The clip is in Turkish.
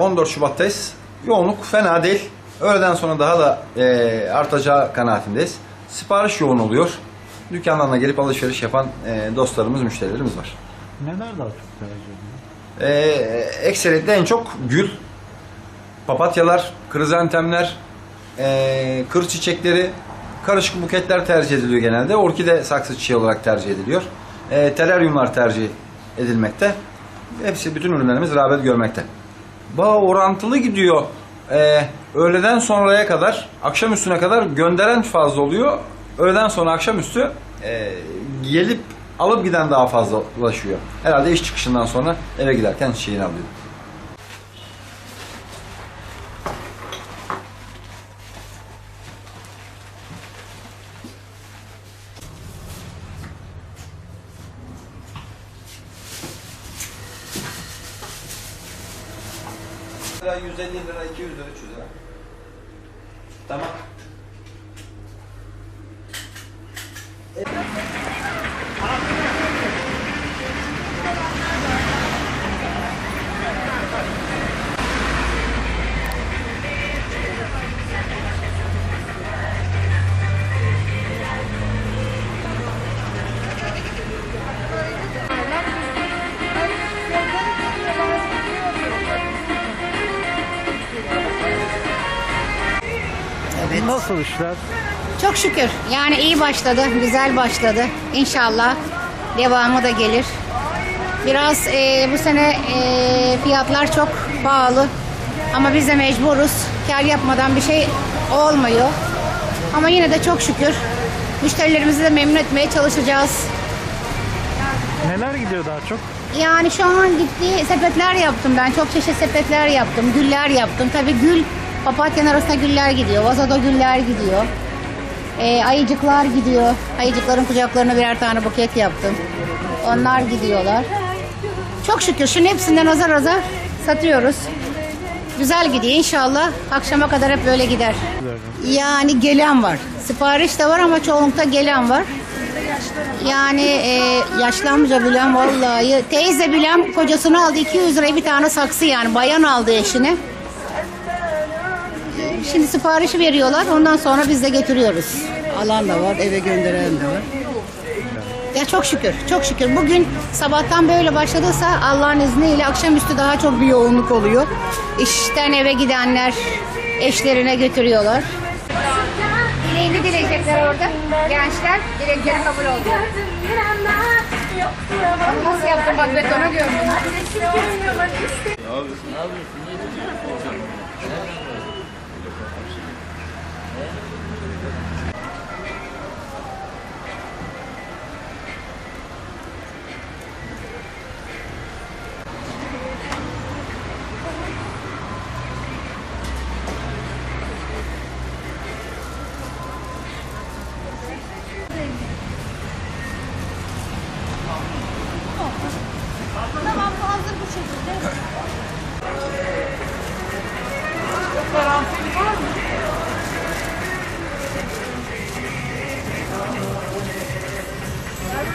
14 Şubat'tayız. Yoğunluk fena değil. Öğleden sonra daha da e, artacağı kanaatindeyiz. Sipariş yoğun oluyor. Dükkanlarına gelip alışveriş yapan e, dostlarımız, müşterilerimiz var. Neler daha çok tercih ediyor? E, ekseriyetle en çok gül, papatyalar, krizantemler, e, kır çiçekleri, karışık buketler tercih ediliyor genelde. Orkide saksı çiçeği olarak tercih ediliyor. E, teraryumlar tercih edilmekte. Hepsi bütün ürünlerimiz rağbet görmekte. Bağ orantılı gidiyor. E, öğleden sonraya kadar, akşam üstüne kadar gönderen fazla oluyor. Öğleden sonra akşamüstü e, gelip alıp giden daha fazla ulaşıyor. Herhalde iş çıkışından sonra eve giderken çiçeğini alıyor. Lira, 150 lira, 200 lira, 300 lira. Tamam. Nasıl işler? Çok şükür. Yani iyi başladı, güzel başladı. İnşallah devamı da gelir. Biraz e, bu sene e, fiyatlar çok pahalı. Ama biz de mecburuz. Kar yapmadan bir şey olmuyor. Ama yine de çok şükür müşterilerimizi de memnun etmeye çalışacağız. Neler gidiyor daha çok? Yani şu an gitti sepetler yaptım ben. Çok çeşit sepetler yaptım. Güller yaptım. Tabii gül papatyanın arasında güller gidiyor. Vazada güller gidiyor. Ee, ayıcıklar gidiyor. Ayıcıkların kucaklarına birer tane buket yaptım. Onlar gidiyorlar. Çok şükür şunun hepsinden azar azar satıyoruz. Güzel gidiyor inşallah. Akşama kadar hep böyle gider. Yani gelen var. Sipariş de var ama çoğunlukta gelen var. Yani e, yaşlı amca bilen vallahi teyze bilen kocasını aldı 200 liraya bir tane saksı yani bayan aldı eşine. Şimdi siparişi veriyorlar ondan sonra biz de getiriyoruz. Alan da var, eve gönderen de var. Ya çok şükür, çok şükür. Bugün sabahtan böyle başladıysa Allah'ın izniyle akşamüstü daha çok bir yoğunluk oluyor. İşten eve gidenler eşlerine götürüyorlar. Dileğini dileyecekler orada. Gençler dilekleri kabul oldu. Nasıl yaptın bak betona gördüm. Tamam Esperar um filho,